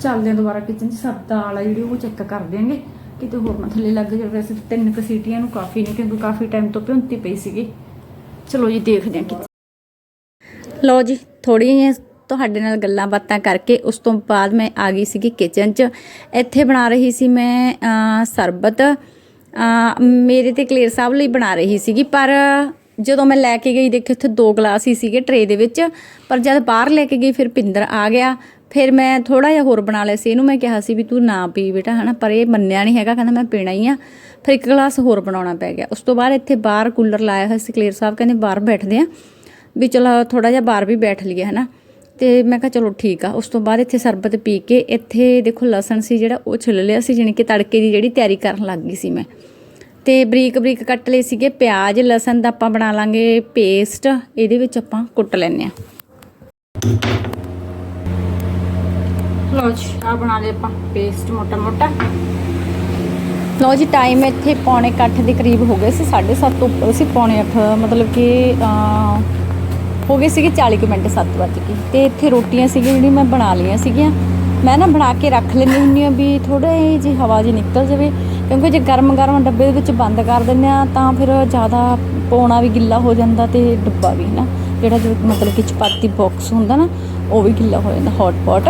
ਚੱਲਦੇ ਹਾਂ ਦੁਬਾਰਾ ਕਿਚਨ 'ਚ ਸਭ ਦਾਲ ਆ ਜਿਹੜੀ ਉਹ ਚੈੱਕ ਕਰ ਦਿਆਂਗੇ। ਕਿਤੇ ਹੋਰ ਨਾ ਥੱਲੇ ਲੱਗ ਜਾਵੇ। ਵੈਸੇ ਤਿੰਨ ਕੁ ਸੀਟੀਆਂ ਨੂੰ ਕਾਫੀ ਨੇ, ਕਿਉਂਕਿ ਕਾਫੀ ਟਾਈਮ ਤੋਂ ਭਿਉਂਤੀ ਪਈ ਸੀਗੀ। ਚਲੋ ਜੀ, ਦੇਖਦੇ ਹਾਂ ਕਿਚਨ ਲਓ ਜੀ, ਥੋੜ੍ਹੀਆਂ ਜਿਹੀਆਂ ਤੁਹਾਡੇ ਨਾਲ ਗੱਲਾਂ ਬਾਤਾਂ ਕਰਕੇ ਉਸ ਤੋਂ ਬਾਅਦ ਮੈਂ ਆ ਗਈ ਸੀਗੀ ਕਿਚਨ 'ਚ। ਇੱਥੇ ਬਣਾ ਰਹੀ ਸੀ ਮੈਂ ਸਰਬਤ। ਮੇਰੇ ਤੇ ਕਲੇਰ ਸਾਹਿਬ ਲਈ ਬਣਾ ਰਹੀ ਸੀਗੀ, ਪਰ ਜਦੋਂ ਮੈਂ ਲੈ ਕੇ ਗਈ ਦੇਖੇ ਉੱਥੇ ਦੋ ਗਲਾਸ ਹੀ ਸੀਗੇ ਟਰੇ ਦੇ ਵਿੱਚ, ਪਰ ਜਦ ਬਾਹਰ ਲੈ ਕੇ ਗਈ, ਫਿਰ ਪਿੰਦਰ ਆ ਗਿਆ। ਫਿਰ ਮੈਂ ਥੋੜਾ ਜਿਹਾ ਹੋਰ ਬਣਾ ਲਿਆ ਸੀ, ਇਹਨੂੰ ਮੈਂ ਕਿਹਾ ਸੀ ਵੀ ਤੂੰ ਨਾ ਪੀ ਬੇਟਾ, ਹਨਾ, ਪਰ ਇਹ ਮੰਨਿਆ ਨਹੀਂ ਹੈਗਾ, ਕਹਿੰਦਾ ਮੈਂ ਪੀਣਾ ਹੀ ਆ। ਫਿਰ ਇੱਕ ਗਲਾਸ ਹੋਰ ਬਣਾਉਣਾ ਪੈ ਗਿਆ। ਉਸ ਤੋਂ ਬਾਅਦ ਇੱਥੇ ਬਾਹਰ ਕੂਲਰ ਲਾਇਆ ਹੋਇਆ ਸੀ ਕਲੀਅਰ ਸਾਹਿਬ ਕਹਿੰਦੇ ਬਾਹਰ ਬੈਠਦੇ ਆ, ਵੀ ਚਲੋ ਥੋੜਾ ਜਿਹਾ ਬਾਹਰ ਵੀ ਬੈਠ ਲਈਏ, ਹਨਾ। ਤੇ ਮੈਂ ਕਿਹਾ ਚਲੋ ਠੀਕ ਆ। ਉਸ ਤੋਂ ਬਾਅਦ ਇੱਥੇ ਸਰਬਤ ਪੀ ਕੇ ਇੱਥੇ ਦੇਖੋ ਲਸਣ ਸੀ ਜਿਹੜਾ, ਉਹ ਛਿੱਲ ਲਿਆ ਸੀ, ਜਾਣੀ ਕਿ ਤੜਕੇ ਦੀ ਜਿਹੜੀ ਤਿਆਰੀ ਕਰਨ ਲੱਗ ਗਈ ਸੀ ਮੈਂ। ਤੇ ਬਰੀਕ ਬਰੀਕ ਕੱਟ ਲਏ ਸੀਗੇ ਪਿਆਜ਼, ਲਸਣ ਦਾ ਆਪਾਂ ਬਣਾ ਲਾਂਗੇ ਪੇਸਟ ਇਹਦੇ ਵਿੱਚ ਆਪਾਂ ਕੁੱਟ ਲੈਣੇ ਆ ਲਓ ਜੀ ਆ ਬਣਾ ਲਏ ਆਪਾਂ ਪੇਸਟ ਮੋਟਾ ਮੋਟਾ। ਲਓ ਜੀ ਟਾਈਮ ਇੱਥੇ ਪੌਣੇ 8 ਦੇ ਕਰੀਬ ਹੋ ਗਏ ਸੀ 7:30 ਤੋਂ ਉੱਪਰ ਸੀ ਪੌਣੇ 8 ਮਤਲਬ ਕਿ ਹੋ ਗਏ ਸੀਗੇ 40 ਕੁ ਮਿੰਟ 7 ਵੱਜ ਕੇ ਤੇ ਇੱਥੇ ਰੋਟੀਆਂ ਸੀਗੀਆਂ ਜਿਹੜੀਆਂ ਮੈਂ ਬਣਾ ਲਈਆਂ ਸੀਗੀਆਂ। ਮੈਂ ਨਾ ਬਣਾ ਕੇ ਰੱਖ ਲੈਂਦੀ ਹੁੰਦੀ ਆ ਵੀ ਥੋੜੇ ਜਿਹੀ ਹਵਾ ਜੀ ਨਿਕਲ ਜਾਵੇ। ਕਿਉਂਕਿ ਜੇ ਗਰਮ ਗਰਮ ਡੱਬੇ ਦੇ ਵਿੱਚ ਬੰਦ ਕਰ ਦਿੰਦੇ ਆ ਤਾਂ ਫਿਰ ਜ਼ਿਆਦਾ ਪੌਣਾ ਵੀ ਗਿੱਲਾ ਹੋ ਜਾਂਦਾ ਤੇ ਡੱਬਾ ਵੀ ਨਾ, ਜਿਹੜਾ ਮਤਲਬ ਕਿ ਚਪਾਤੀ ਬਾਕਸ ਹੁੰਦਾ ਨਾ, ਉਹ ਵੀ ਗਿੱਲਾ ਹੋ ਜਾਂਦਾ ਹੌਟ ਪੌਟ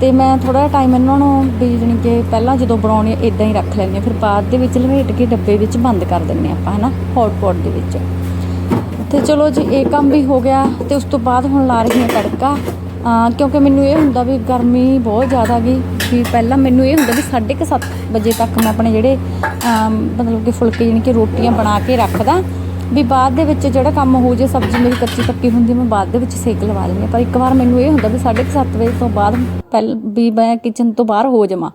ਤੇ ਮੈਂ ਥੋੜਾ ਟਾਈਮ ਇਹਨਾਂ ਨੂੰ ਵੀ ਜਾਣੀ ਕਿ ਪਹਿਲਾਂ ਜਦੋਂ ਬਣਾਉਣੀ ਆ ਇਦਾਂ ਹੀ ਰੱਖ ਲੈਂਦੀ ਹਾਂ। ਫਿਰ ਬਾਅਦ ਦੇ ਵਿੱਚ ਲਵੇਟ ਕੇ ਡੱਬੇ ਵਿੱਚ ਬੰਦ ਕਰ ਦਿੰਦੇ ਹਾਂ ਆਪਾਂ, ਹਨਾ ਹੌਟ ਪੌਟ ਦੇ ਵਿੱਚ। ਤੇ ਚਲੋ ਜੀ, ਇਹ ਕੰਮ ਵੀ ਹੋ ਗਿਆ ਤੇ ਉਸ ਤੋਂ ਬਾਅਦ ਹੁਣ ਲਾ ਰਹੀ ਹਾਂ ਤੜਕਾ। ਕਿਉਂਕਿ ਮੈਨੂੰ ਇਹ ਹੁੰਦਾ ਵੀ ਗਰਮੀ ਬਹੁਤ ਜ਼ਿਆਦਾ ਗਈ ਵੀ ਪਹਿਲਾਂ ਮੈਨੂੰ ਇਹ ਹੁੰਦਾ ਵੀ 7:30 ਵਜੇ ਤੱਕ ਮੈਂ ਆਪਣੇ ਜਿਹੜੇ ਮਤਲਬ ਕਿ ਫੁਲਕੇ ਜਾਣੀ ਕਿ ਰੋਟੀਆਂ ਬਣਾ ਕੇ ਰੱਖਦਾ। ਵੀ ਬਾਅਦ ਦੇ ਵਿੱਚ ਜਿਹੜਾ ਕੰਮ ਹੋ ਜੇ, ਸਬਜ਼ੀ ਮੇਰੀ ਕੱਚੀ ਪੱਕੀ ਹੁੰਦੀ, ਮੈਂ ਬਾਅਦ ਦੇ ਵਿੱਚ ਸੇਕ ਲਵਾ ਲੈਂਦੀ ਹਾਂ। ਪਰ ਇੱਕ ਵਾਰ ਮੈਨੂੰ ਇਹ ਹੁੰਦਾ ਵੀ 7:30 ਵਜੇ ਤੋਂ ਬਾਅਦ ਪਹਿਲ, ਵੀ ਮੈਂ ਕਿਚਨ ਤੋਂ ਬਾਹਰ ਹੋ ਜਾਵਾਂ।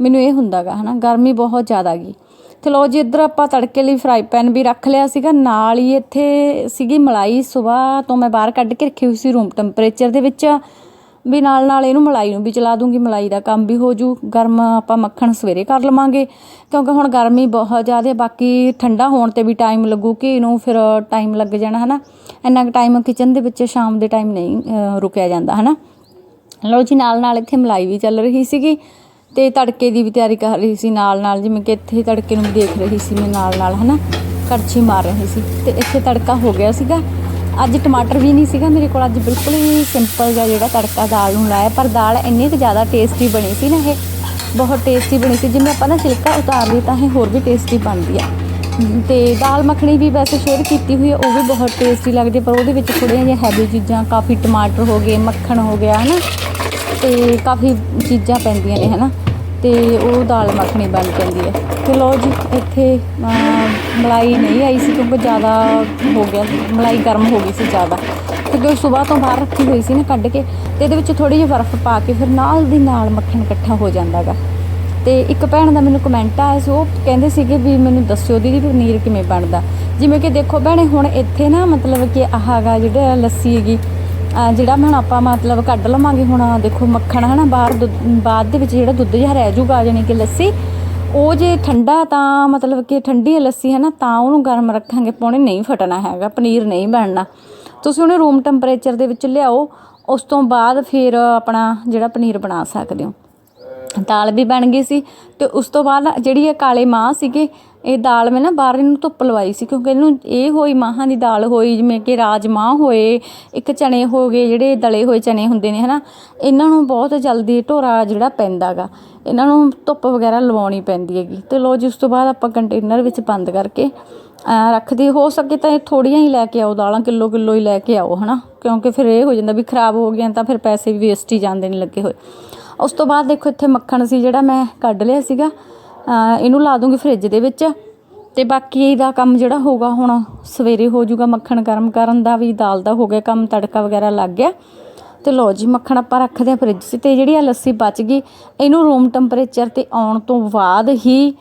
ਮੈਨੂੰ ਇਹ ਹੁੰਦਾਗਾ, ਹਨਾ, ਗਰਮੀ ਬਹੁਤ ਜ਼ਿਆਦਾ ਗਈ ਤੇ ਲੋ ਜੀ, ਇੱਧਰ ਆਪਾਂ ਤੜਕੇ ਲਈ ਫਰਾਈ ਪੈਨ ਵੀ ਰੱਖ ਲਿਆ ਸੀਗਾ। ਨਾਲ ਹੀ ਇੱਥੇ ਸੀਗੀ ਮਲਾਈ। ਸਵੇਰ ਤੋਂ ਮੈਂ ਬਾਹਰ ਕੱਢ ਕੇ ਰੱਖੀ ਹੋਈ ਸੀ ਰੂਮ ਟੈਂਪਰੇਚਰ ਦੇ ਵਿੱਚ। ਵੀ ਨਾਲ ਨਾਲ ਇਹਨੂੰ ਮਲਾਈ ਨੂੰ ਵੀ ਚਲਾ ਦੂੰਗੀ, ਮਲਾਈ ਦਾ ਕੰਮ ਵੀ ਹੋ ਜੂ ਗਰਮ ਆਪਾਂ ਮੱਖਣ ਸਵੇਰੇ ਕਰ ਲਵਾਂਗੇ। ਕਿਉਂਕਿ ਹੁਣ ਗਰਮੀ ਬਹੁਤ ਜ਼ਿਆਦਾ, ਬਾਕੀ ਠੰਡਾ ਹੋਣ ਤੇ ਵੀ ਟਾਈਮ ਲੱਗੂ ਕਿ ਇਹਨੂੰ ਫਿਰ ਟਾਈਮ ਲੱਗ ਜਾਣਾ, ਹਨਾ? ਇੰਨਾ ਕੁ ਟਾਈਮ ਕਿਚਨ ਦੇ ਵਿੱਚ ਸ਼ਾਮ ਦੇ ਟਾਈਮ ਨਹੀਂ ਰੁਕਿਆ ਜਾਂਦਾ, ਹਨਾ? ਲਓ ਜੀ, ਨਾਲ ਨਾਲ ਇੱਥੇ ਮਲਾਈ ਵੀ ਚੱਲ ਰਹੀ ਸੀਗੀ ਤੇ ਤੜਕੇ ਦੀ ਵੀ ਤਿਆਰੀ ਕਰ ਰਹੀ ਸੀ ਨਾਲ ਨਾਲ, ਜਿਵੇਂ ਕਿ ਇੱਥੇ ਤੜਕੇ ਨੂੰ ਵੀ ਦੇਖ ਰਹੀ ਸੀ ਮੈਂ ਨਾਲ ਨਾਲ, ਹਨਾ? ਕੜਛੀ ਮਾਰ ਰਹੀ ਸੀ ਤੇ ਇੱਥੇ ਤੜਕਾ ਹੋ ਗਿਆ ਸੀਗਾ। ਅੱਜ ਟਮਾਟਰ ਵੀ ਨਹੀਂ ਸੀਗਾ, ਮੇਰੇ ਕੋਲ ਅੱਜ ਬਿਲਕੁਲ ਹੀ ਸਿੰਪਲ ਜਿਹਾ ਜਿਹੜਾ ਤੜਕਾ ਦਾਲ ਨੂੰ ਲਾਇਆ, ਪਰ ਦਾਲ ਇੰਨੀ ਕੁ ਜ਼ਿਆਦਾ ਟੇਸਟੀ ਬਣੀ ਸੀ ਨਾ ਇਹ, ਬਹੁਤ ਟੇਸਟੀ ਬਣੀ ਸੀ, ਜਿਵੇਂ ਆਪਾਂ ਨਾ ਛਿਲਕਾ ਉਤਾਰ ਲਈ ਤਾਂ ਇਹ ਹੋਰ ਵੀ ਟੇਸਟੀ ਬਣਦੀ ਆ। ਤੇ ਦਾਲ ਮੱਖਣੀ ਵੀ ਵੈਸੇ ਸ਼ੇਅਰ ਕੀਤੀ ਹੋਈ ਹੈ ਉਹ ਵੀ ਬਹੁਤ ਟੇਸਟੀ ਲੱਗਦੀ ਪਰ ਉਹਦੇ ਵਿੱਚ ਥੋੜ੍ਹੀਆਂ ਜਿਹੀਆਂ ਹੈਵੀ ਚੀਜ਼ਾਂ, ਕਾਫੀ ਟਮਾਟਰ ਹੋ ਗਏ, ਮੱਖਣ ਹੋ ਗਿਆ, ਹਨਾ? ਤੇ ਕਾਫੀ ਚੀਜ਼ਾਂ ਪੈਂਦੀਆਂ ਨੇ, ਹਨਾ? ਤੇ ਉਹ ਦਾਲ ਮੱਖਣੀ ਬਣ ਜਾਂਦੀ ਹੈ। ਤੇ ਲਓ ਜੀ ਇੱਥੇ ਮਲਾਈ ਨਹੀਂ ਆਈ ਸੀ ਕਿਉਂਕਿ ਜ਼ਿਆਦਾ ਹੋ ਗਿਆ ਸੀ, ਮਲਾਈ ਗਰਮ ਹੋ ਗਈ ਸੀ ਜ਼ਿਆਦਾ। ਕਿਉਂਕਿ ਸਵੇਰ ਤੋਂ ਬਾਹਰ ਰੱਖੀ ਹੋਈ ਸੀ ਨਾ ਕੱਢ ਕੇ ਤੇ ਇਹਦੇ ਵਿੱਚ ਥੋੜੀ ਜਿਹੀ ਬਰਫ਼ ਪਾ ਕੇ ਫਿਰ ਨਾਲ ਦੀ ਨਾਲ ਮੱਖਣ ਇਕੱਠਾ ਹੋ ਜਾਂਦਾਗਾ ਤੇ ਇੱਕ ਭੈਣ ਦਾ ਮੈਨੂੰ ਕਮੈਂਟ ਆਇਆ ਸੀ ਉਹ ਕਹਿੰਦੇ ਸੀਗੇ ਵੀ ਮੈਨੂੰ ਦੱਸਿਓ ਦੀਦੀ ਪਨੀਰ ਕਿਵੇਂ ਬਣਦਾ। ਜਿਵੇਂ ਕਿ ਦੇਖੋ ਭੈਣੇ ਹੁਣ ਇੱਥੇ ਨਾ ਮਤਲਬ ਕਿ ਆਹਾਗਾ ਜਿਹੜਾ ਲੱਸੀ ਹੈਗੀ ਜਿਹੜਾ ਹੁਣ ਆਪਾਂ ਮਤਲਬ ਕੱਢ ਲਵਾਂਗੇ ਹੁਣ, ਦੇਖੋ ਮੱਖਣ ਹਨਾ, ਬਾਹਰ ਦੁੱਧ- ਬਾਅਦ ਦੇ ਵਿੱਚ ਜਿਹੜਾ ਦੁੱਧ ਜਿਹਾ ਰਹਿ ਜਾਊਗਾ, ਜਾਣੀ ਕਿ ਲੱਸੀ, ਉਹ ਜੇ ਠੰਡਾ ਤਾਂ ਮਤਲਬ ਕਿ ਠੰਡੀ ਲੱਸੀ ਹੈ ਨਾ ਤਾਂ ਉਹਨੂੰ ਗਰਮ ਰੱਖਾਂਗੇ ਪਾਉਣੇ ਨਹੀਂ ਫਟਣਾ ਹੈਗਾ, ਪਨੀਰ ਨਹੀਂ ਬਣਨਾ। ਤੁਸੀਂ ਉਹਨੂੰ ਰੂਮ ਟੈਂਪਰੇਚਰ ਦੇ ਵਿੱਚ ਲਿਆਓ, ਉਸ ਤੋਂ ਬਾਅਦ ਫਿਰ ਆਪਣਾ ਜਿਹੜਾ ਪਨੀਰ ਬਣਾ ਸਕਦੇ ਹੋ। ਦਾਲ ਵੀ ਬਣ ਗਈ ਸੀ, ਤੇ ਉਸ ਤੋਂ ਬਾਅਦ ਜਿਹੜੀ ਇਹ ਕਾਲੇ ਮਾਹ ਸੀਗੇ ਇਹ ਦਾਲ ਮੈਂ ਨਾ ਬਾਹਰ ਇਹਨੂੰ ਧੁੱਪ ਲਵਾਈ ਸੀ ਕਿਉਂਕਿ ਇਹਨੂੰ ਇਹ ਹੋਈ ਮਾਹਾਂ ਦੀ ਦਾਲ ਹੋਈ, ਜਿਵੇਂ ਕਿ ਰਾਜਮਾਂਹ ਹੋਏ, ਇੱਕ ਚਣੇ ਹੋ ਗਏ ਜਿਹੜੇ ਦਲੇ ਹੋਏ ਚਣੇ ਹੁੰਦੇ ਨੇ, ਹਨਾ? ਇਹਨਾਂ ਨੂੰ ਬਹੁਤ ਜਲਦੀ ਢੋਰਾ ਜਿਹੜਾ ਪੈਂਦਾ ਗਾ ਇਹਨਾਂ ਨੂੰ ਧੁੱਪ ਵਗੈਰਾ ਲਵਾਉਣੀ ਪੈਂਦੀ ਹੈਗੀ। ਤੇ ਲੋ ਜੀ, ਉਸ ਤੋਂ ਬਾਅਦ ਆਪਾਂ ਕੰਟੇਨਰ ਵਿੱਚ ਬੰਦ ਕਰਕੇ, ਅਹ, ਰੱਖਦੇ, ਹੋ ਸਕੇ ਤਾਂ ਇਹ ਥੋੜੀਆਂ ਹੀ ਲੈ ਕੇ ਆਓ, ਦਾਲਾਂ ਕਿਲੋ ਕਿਲੋ ਹੀ ਲੈ ਕੇ ਆਓ, ਹਨਾ? ਕਿਉਂਕਿ ਫਿਰ ਇਹ ਹੋ ਜਾਂਦਾ ਵੀ ਖਰਾਬ ਹੋ ਗਈਆਂ ਤਾਂ ਫਿਰ ਪੈਸੇ ਵੀ ਵੇਸਟ ਹੀ ਜਾਂਦੇ ਨੇ ਲੱਗੇ ਹੋਏ। ਉਸ ਤੋਂ ਬਾਅਦ ਦੇਖੋ, ਇੱਥੇ ਮੱਖਣ ਸੀ ਜਿਹੜਾ ਮੈਂ ਕੱਢ ਲਿਆ ਸੀਗਾ। ਇਹਨੂੰ ਲਾ ਦੂੰਗੀ ਫਰਿੱਜ ਦੇ ਵਿੱਚ ਅਤੇ ਬਾਕੀ ਦਾ ਕੰਮ ਜਿਹੜਾ ਹੋਊਗਾ ਹੁਣ ਸਵੇਰੇ ਹੋ ਜਾਊਗਾ ਮੱਖਣ ਗਰਮ ਕਰਨ ਦਾ ਵੀ, ਦਾਲ ਦਾ ਹੋ ਗਿਆ ਕੰਮ, ਤੜਕਾ ਵਗੈਰਾ ਲੱਗ ਗਿਆ। ਤੇ ਲੋ ਜੀ, ਮੱਖਣ ਆਪਾਂ ਰੱਖਦੇ ਹਾਂ ਫਰਿੱਜ 'ਚ ਤੇ ਜਿਹੜੀ ਆ ਲੱਸੀ ਬਚ ਗਈ, ਇਹਨੂੰ ਰੂਮ ਟੈਂਪਰੇਚਰ ਤੇ ਆਉਣ ਤੋਂ ਬਾਅਦ ਹੀ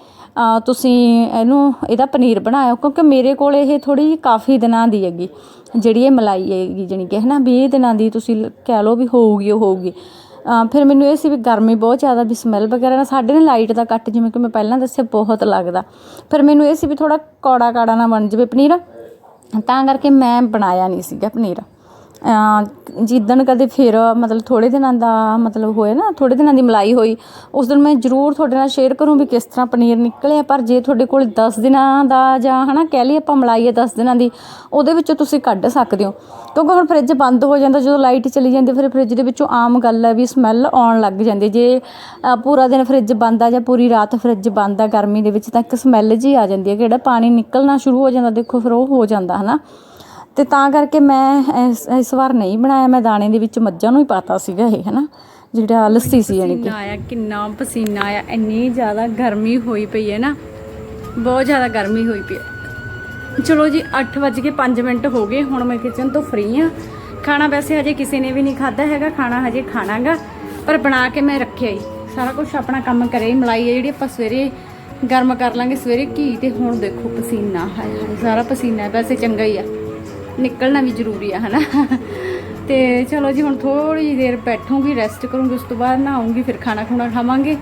ਤੁਸੀਂ ਇਹਨੂੰ, ਇਹਦਾ ਪਨੀਰ ਬਣਾਇਓ, ਕਿਉਂਕਿ ਮੇਰੇ ਕੋਲ ਇਹ ਥੋੜੀ ਕਾਫੀ ਦਿਨਾਂ ਦੀ ਹੈਗੀ, ਜਿਹੜੀ ਇਹ ਮਲਾਈ ਹੈਗੀ, ਜਾਣੀ ਕਿ ਹੈ ਨਾ 20 ਦਿਨਾਂ ਦੀ ਤੁਸੀਂ ਕਹਿ ਲਓ ਵੀ ਹੋਊਗੀ, ਉਹ ਹੋਊਗੀ। ਫਿਰ ਮੈਨੂੰ ਇਹ ਸੀ ਵੀ ਗਰਮੀ ਬਹੁਤ ਜ਼ਿਆਦਾ, ਵੀ ਸਮੈਲ ਵਗੈਰਾ ਨਾ, ਸਾਡੇ ਨੇ ਲਾਈਟ ਦਾ ਕੱਟ, ਜਿਵੇਂ ਕਿ ਮੈਂ ਪਹਿਲਾਂ ਦੱਸਿਆ, ਬਹੁਤ ਲੱਗਦਾ। ਫਿਰ ਮੈਨੂੰ ਇਹ ਸੀ ਵੀ ਥੋੜ੍ਹਾ ਕੌੜਾ ਕਾੜਾ ਨਾ ਬਣ ਜਾਵੇ ਪਨੀਰ। ਤਾਂ ਕਰਕੇ ਮੈਂ ਬਣਾਇਆ ਨਹੀਂ ਸੀਗਾ ਪਨੀਰ। ਜਿੱਦਣ ਕਦੇ ਫਿਰ ਮਤਲਬ ਥੋੜ੍ਹੇ ਦਿਨਾਂ ਦਾ ਮਤਲਬ ਹੋਏ ਨਾ, ਥੋੜ੍ਹੇ ਦਿਨਾਂ ਦੀ ਮਲਾਈ ਹੋਈ, ਉਸ ਦਿਨ ਮੈਂ ਜ਼ਰੂਰ ਤੁਹਾਡੇ ਨਾਲ ਸ਼ੇਅਰ ਕਰੂੰ ਵੀ ਕਿਸ ਤਰ੍ਹਾਂ ਪਨੀਰ ਨਿਕਲਿਆ, ਪਰ ਜੇ ਤੁਹਾਡੇ ਕੋਲ ਦਸ ਦਿਨਾਂ ਦਾ ਜਾਂ ਹੈ ਨਾ ਕਹਿ ਲਈਏ ਆਪਾਂ ਮਲਾਈ ਹੈ ਦਸ ਦਿਨਾਂ ਦੀ, ਉਹਦੇ ਵਿੱਚੋਂ ਤੁਸੀਂ ਕੱਢ ਸਕਦੇ ਹੋ। ਕਿਉਂਕਿ ਹੁਣ ਫਰਿੱਜ ਬੰਦ ਹੋ ਜਾਂਦਾ, ਜਦੋਂ ਲਾਈਟ ਚਲੀ ਜਾਂਦੀ ਫਿਰ ਫਰਿੱਜ ਦੇ ਵਿੱਚੋਂ ਆਮ ਗੱਲ ਹੈ ਵੀ ਸਮੈਲ ਆਉਣ ਲੱਗ ਜਾਂਦੀ ਜੇ ਪੂਰਾ ਦਿਨ ਫਰਿੱਜ ਬੰਦ ਆ ਜਾਂ ਪੂਰੀ ਰਾਤ ਫਰਿੱਜ ਬੰਦ ਆ ਗਰਮੀ ਦੇ ਵਿੱਚ, ਤਾਂ ਇੱਕ ਸਮੈਲ ਜੀ ਆ ਜਾਂਦੀ ਹੈ ਕਿ ਜਿਹੜਾ ਪਾਣੀ ਨਿਕਲਣਾ ਸ਼ੁਰੂ ਹੋ ਜਾਂਦਾ, ਦੇਖੋ ਫਿਰ ਉਹ ਹੋ ਜਾਂਦਾ ਹੈ ਨਾ ਤੇ ਤਾਂ ਕਰਕੇ ਮੈਂ ਇਸ ਇਸ ਵਾਰ ਨਹੀਂ ਬਣਾਇਆ। ਮੈਂ ਦਾਣੇ ਦੇ ਵਿੱਚ ਮੱਝਾਂ ਨੂੰ ਹੀ ਪਾਤਾ ਸੀਗਾ ਇਹ ਹਨਾ? ਜਿਹੜਾ ਲੱਸੀ ਸੀ ਯਾਨੀ ਕਿ। ਆਇਆ ਕਿੰਨਾ ਪਸੀਨਾ ਆਇਆ। ਇੰਨੀ ਜ਼ਿਆਦਾ ਗਰਮੀ ਹੋਈ ਪਈ ਹੈ ਨਾ। ਬਹੁਤ ਜ਼ਿਆਦਾ ਗਰਮੀ ਹੋਈ ਪਈ ਹੈ। ਚਲੋ ਜੀ 8:05 ਮਿੰਟ ਹੋ ਗਏ। ਹੁਣ ਮੈਂ ਕਿਚਨ ਤੋਂ ਫ੍ਰੀ ਆ ਖਾਣਾ ਵੈਸੇ ਹਜੇ ਕਿਸੇ ਨੇ ਵੀ ਨਹੀਂ ਖਾਦਾ ਹੈਗਾ। ਖਾਣਾ ਹਜੇ ਖਾਣਾਗਾ। ਪਰ ਬਣਾ ਕੇ ਮੈਂ ਰੱਖਿਆ ਹੀ। ਸਾਰਾ ਕੁਝ ਆਪਣਾ ਕੰਮ ਕਰੇ ਹੀ। ਮਲਾਈ ਹੈ ਜਿਹੜੀ ਆਪਾਂ ਸਵੇਰੇ ਗਰਮ ਕਰ ਲਾਂਗੇ। ਸਵੇਰੇ ਘੀ ਤੇ ਹੁਣ ਦੇਖੋ ਪਸੀਨਾ ਹਾਏ ਹਾਏ ਸਾਰਾ ਪਸੀਨਾ ਹੈ ਵੈਸੇ ਚੰਗਾ ਹੀ ਆ। ਨਿਕਲਣਾ ਵੀ ਜ਼ਰੂਰੀ ਆ ਹਨਾ ਤੇ ਚਲੋ ਜੀ ਹੁਣ ਥੋੜੀ ਜਿਹੀ ਦੇਰ ਬੈਠੂੰਗੀ ਰੈਸਟ ਕਰੂੰਗੀ ਉਸ ਤੋਂ ਬਾਅਦ ਨਹਾਉਂਗੀ ਫਿਰ ਖਾਣਾ ਖੁਣਾ ਖਾਵਾਂਗੇ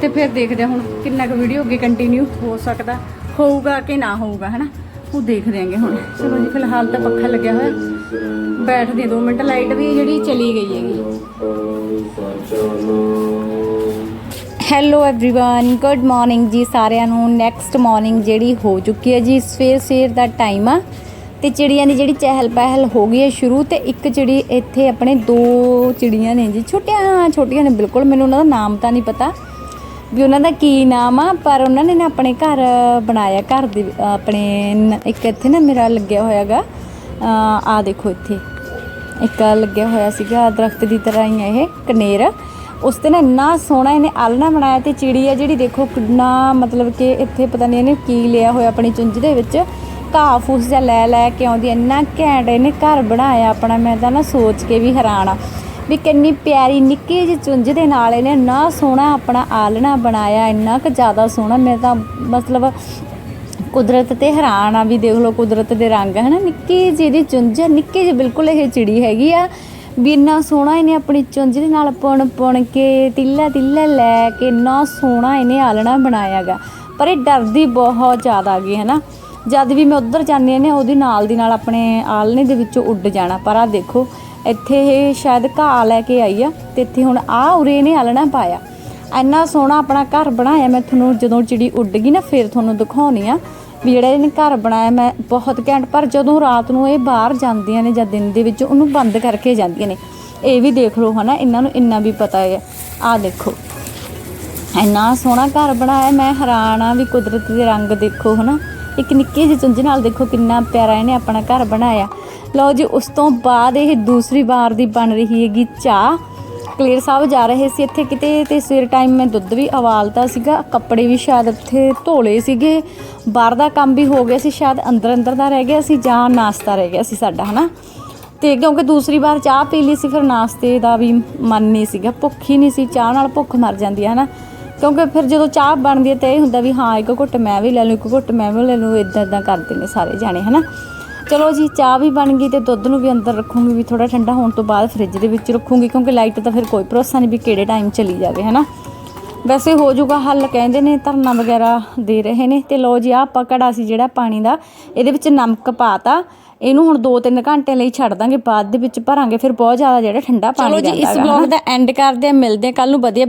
ਤੇ ਫਿਰ ਦੇਖਦੇ ਹਾਂ ਹੁਣ ਕਿੰਨਾ ਕੁ ਵੀਡੀਓ ਅੱਗੇ ਕੰਟੀਨਿਊ ਹੋ ਸਕਦਾ ਹੋਊਗਾ ਕਿ ਨਾ ਹੋਊਗਾ ਹਨਾ ਉਹ ਦੇਖ ਦਿਆਂਗੇ ਹੁਣ ਚਲੋ ਜੀ ਫਿਲਹਾਲ ਤਾਂ ਪੱਖਾ ਲੱਗਿਆ ਹੋਇਆ ਬੈਠਦੇ 2 ਮਿੰਟ ਲਾਈਟ ਵੀ ਜਿਹੜੀ ਚਲੀ ਗਈ ਹੈਗੀ ਹੈਲੋ एवरीवन ਗੁੱਡ ਮਾਰਨਿੰਗ ਜੀ ਸਾਰਿਆਂ ਨੂੰ ਨੈਕਸਟ ਮਾਰਨਿੰਗ ਜਿਹੜੀ ਹੋ ਚੁੱਕੀ ਹੈ ਜੀ ਸਵੇਰ ਸਵੇਰ ਦਾ ਟਾਈਮ ਆ ਤੇ ਚਿੜੀਆਂ ਦੀ ਜਿਹੜੀ ਚਹਿਲ ਪਹਿਲ ਹੋ ਗਈ ਹੈ ਸ਼ੁਰੂ ਤੇ ਇੱਕ ਚਿੜੀ ਇੱਥੇ ਆਪਣੇ ਦੋ ਚਿੜੀਆਂ ਨੇ ਜੀ। ਛੋਟੀਆਂ ਛੋਟੀਆਂ ਨੇ ਬਿਲਕੁਲ, ਮੈਨੂੰ ਉਹਨਾਂ ਦਾ ਨਾਮ ਤਾਂ ਨਹੀਂ ਪਤਾ। ਵੀ ਉਹਨਾਂ ਦਾ ਕੀ ਨਾਮ ਆ, ਪਰ ਉਹਨਾਂ ਨੇ ਨਾ ਆਪਣੇ ਘਰ ਬਣਾਇਆ, ਘਰ ਦੇ, ਆਪਣੇ ਇੱਕ ਇੱਥੇ ਨਾ ਮੇਰਾ ਲੱਗਿਆ ਹੋਇਆਗਾ। ਆ ਦੇਖੋ ਇੱਥੇ। ਇੱਕ ਲੱਗਿਆ ਹੋਇਆ ਸੀਗਾ, ਦਰਖਤ ਦੀ ਤਰ੍ਹਾਂ ਹੀ ਆ ਇਹ, ਕਨੇਰ। ਉਸ ਤੇ ਨਾ ਇੰਨਾ ਸੋਹਣਾ ਇਹਨੇ ਆਲਣਾ ਬਣਾਇਆ ਤੇ ਚਿੜੀ ਆ ਜਿਹੜੀ ਦੇਖੋ ਕਿੰਨਾ ਮਤਲਬ ਕਿ ਇੱਥੇ ਪਤਾ ਨਹੀਂ ਇਹਨੇ ਕੀ ਲਿਆ ਹੋਇਆ ਆਪਣੀ ਚੁੰਝ ਦੇ ਵਿੱਚ। ਘਾਹ ਫੂਸ ਜਾਂ ਲੈ ਲੈ ਕੇ ਆਉਂਦੀ, ਇੰਨਾ ਘੈਂਟ ਇਹਨੇ ਘਰ ਬਣਾਇਆ ਆਪਣਾ, ਮੈਂ ਤਾਂ ਨਾ ਸੋਚ ਕੇ ਵੀ ਹੈਰਾਨ ਆ। ਵੀ ਕਿੰਨੀ ਪਿਆਰੀ ਨਿੱਕੀ ਜਿਹੀ ਚੁੰਝ ਦੇ ਨਾਲ ਇਹਨੇ ਇੰਨਾ ਸੋਹਣਾ ਆਪਣਾ ਆਲਣਾ ਬਣਾਇਆ, ਇੰਨਾ ਕੁ ਜ਼ਿਆਦਾ ਸੋਹਣਾ, ਮੈਂ ਤਾਂ ਮਤਲਬ ਕੁਦਰਤ ਤੇ ਹੈਰਾਨ ਆ ਵੀ ਦੇਖ ਲਓ ਕੁਦਰਤ ਦੇ ਰੰਗ, ਹਨਾ? ਨਿੱਕੀ ਜਿਹੀ ਦੀ ਚੁੰਝ ਨਿੱਕੀ ਜਿਹੀ ਬਿਲਕੁਲ ਇਹ ਚਿੜੀ ਹੈਗੀ ਆ, ਵੀ ਇੰਨਾ ਸੋਹਣਾ ਇਹਨੇ ਆਪਣੀ ਚੁੰਝ ਦੇ ਨਾਲ ਪੁਣ ਪੁਣ ਕੇ, ਤਿੱਲਾ ਤਿੱਲਾ ਲੈ ਕੇ ਇੰਨਾ ਸੋਹਣਾ ਇਹਨੇ ਆਲਣਾ ਬਣਾਇਆਗਾ। ਪਰ ਇਹ ਡਰਦੀ ਬਹੁਤ ਜ਼ਿਆਦਾ ਗਈ ਹਨਾ? ਜਦ ਵੀ ਮੈਂ ਉੱਧਰ ਜਾਂਦੀ ਹਾਂ ਨੇ ਉਹਦੀ ਨਾਲ ਦੀ ਨਾਲ ਆਪਣੇ ਆਲਣੇ ਦੇ ਵਿੱਚੋਂ ਉੱਡ ਜਾਣਾ। ਪਰ ਆ ਦੇਖੋ, ਇੱਥੇ ਇਹ ਸ਼ਾਇਦ ਘਾਹ ਲੈ ਕੇ ਆਈ ਆ ਤੇ ਇੱਥੇ ਹੁਣ ਆ ਉਰੇ ਇਹਨੇ ਆਲਣਾ ਪਾਇਆ। ਇੰਨਾ ਸੋਹਣਾ ਆਪਣਾ ਘਰ ਬਣਾਇਆ ਮੈਂ ਤੁਹਾਨੂੰ, ਜਦੋਂ ਚਿੜੀ ਉੱਡ ਗਈ ਨਾ, ਫਿਰ ਤੁਹਾਨੂੰ ਦਿਖਾਉਣੀ ਆ ਵੀ ਜਿਹੜਾ ਇਹਨੇ ਘਰ ਬਣਾਇਆ, ਮੈਂ ਬਹੁਤ ਘੈਂਟ, ਪਰ ਜਦੋਂ ਰਾਤ ਨੂੰ ਇਹ ਬਾਹਰ ਜਾਂਦੀਆਂ ਨੇ ਜਾਂ ਦਿਨ ਦੇ ਵਿੱਚ ਉਹਨੂੰ ਬੰਦ ਕਰਕੇ ਜਾਂਦੀਆਂ ਨੇ, ਇਹ ਵੀ ਦੇਖ ਲਓ ਹਨਾ, ਇਹਨਾਂ ਨੂੰ ਇੰਨਾ ਵੀ ਪਤਾ ਹੈ। ਆ ਦੇਖੋ, ਇੰਨਾ ਸੋਹਣਾ ਘਰ ਬਣਾਇਆ, ਮੈਂ ਹੈਰਾਨ ਆ ਵੀ ਕੁਦਰਤ ਦੇ ਰੰਗ ਦੇਖੋ ਹਨਾ। ਇੱਕ ਨਿੱਕੀ ਜਿਹੀ ਚੁੰਝ ਨਾਲ ਦੇਖੋ ਕਿੰਨਾ ਪਿਆਰਾ ਇਹਨੇ ਆਪਣਾ ਘਰ ਬਣਾਇਆ। ਲਓ ਜੀ, ਉਸ ਤੋਂ ਬਾਅਦ ਇਹ ਦੂਸਰੀ ਵਾਰ ਦੀ ਬਣ ਰਹੀ ਹੈਗੀ ਚਾਹ। ਕਲੀਅਰ ਸਾਹਿਬ ਜਾ ਰਹੇ ਸੀ ਇੱਥੇ ਕਿਤੇ ਤੇ ਸਵੇਰ ਟਾਈਮ ਮੈਂ ਦੁੱਧ ਵੀ ਉਬਾਲਤਾ ਸੀਗਾ, ਕੱਪੜੇ ਵੀ ਸ਼ਾਇਦ ਇੱਥੇ ਧੋਲੇ ਸੀਗੇ। ਬਾਹਰ ਦਾ ਕੰਮ ਵੀ ਹੋ ਗਿਆ ਸੀ, ਸ਼ਾਇਦ ਅੰਦਰ ਅੰਦਰ ਦਾ ਰਹਿ ਗਿਆ ਸੀ ਜਾਂ ਨਾਸ਼ਤਾ ਰਹਿ ਗਿਆ ਸੀ ਸਾਡਾ, ਹਨਾ? ਤੇ ਕਿਉਂਕਿ ਦੂਸਰੀ ਵਾਰ ਚਾਹ ਪੀ ਲਈ ਸੀ, ਫਿਰ ਨਾਸ਼ਤੇ ਦਾ ਵੀ ਮਨ ਨਹੀਂ ਸੀਗਾ, ਭੁੱਖ ਹੀ ਨਹੀਂ ਸੀ, ਚਾਹ ਨਾਲ ਭੁੱਖ ਮਰ ਜਾਂਦੀ ਹੈ ਹਨਾ? ਕਿਉਂਕਿ ਫਿਰ ਜਦੋਂ ਚਾਹ ਬਣਦੀ ਹੈ ਤੇ ਇਹ ਹੁੰਦਾ ਵੀ ਹਾਂ ਇੱਕ ਘੁੱਟ ਮੈਂ ਵੀ ਲੈ ਲੂੰ ਇੱਕ ਘੁੱਟ ਮੈਂ ਵੀ ਲੈ ਲੂੰ ਇਦਾਂ ਇਦਾਂ ਕਰਦੇ ਨੇ ਸਾਰੇ ਜਾਣੇ ਹਨਾ? ਚਲੋ ਜੀ ਚਾਹ ਵੀ ਬਣ ਗਈ ਤੇ ਦੁੱਧ ਨੂੰ ਵੀ ਅੰਦਰ ਰੱਖੂੰਗੀ ਵੀ ਥੋੜਾ ਠੰਡਾ ਹੋਣ ਤੋਂ ਬਾਅਦ ਫ੍ਰਿਜ ਦੇ ਵਿੱਚ ਰੱਖੂੰਗੀ ਕਿਉਂਕਿ ਲਾਈਟ ਤਾਂ ਫਿਰ ਕੋਈ ਭਰੋਸਾ ਨਹੀਂ ਵੀ ਕਿਹੜੇ ਟਾਈਮ ਚਲੀ ਜਾਵੇ ਹਨਾ? ਵੈਸੇ ਹੋ ਜਾਊਗਾ ਹੱਲ ਕਹਿੰਦੇ ਨੇ ਧਰਨਾ ਵਗੈਰਾ ਦੇ ਰਹੇ ਨੇ ਤੇ ਲੋ ਜੀ ਆ ਆਪਾਂ ਘੜਾ ਸੀ ਜਿਹੜਾ ਪਾਣੀ ਦਾ ਇਹਦੇ ਵਿੱਚ ਨਮਕ ਪਾਤਾ ਇਹਨੂੰ ਹੁਣ 2-3 ਘੰਟੇ ਲਈ ਛੱਡ ਦਾਂਗੇ ਬਾਅਦ ਦੇ ਵਿੱਚ ਭਰਾਂਗੇ ਫਿਰ ਬਹੁਤ ਜ਼ਿਆਦਾ ਜਿਹੜਾ ਠੰਡਾ ਪਾਣੀ ਚਲੋ ਜੀ, ਇਸ ਰਹਿੰਦਾ ਗਾ, vlog ਹਨਾ। ਦਾ ਐਂਡ ਕਰਦੇ ਆ ਮਿਲਦੇ ਆ ਕੱਲ ਨੂੰ ਵਧੀਆ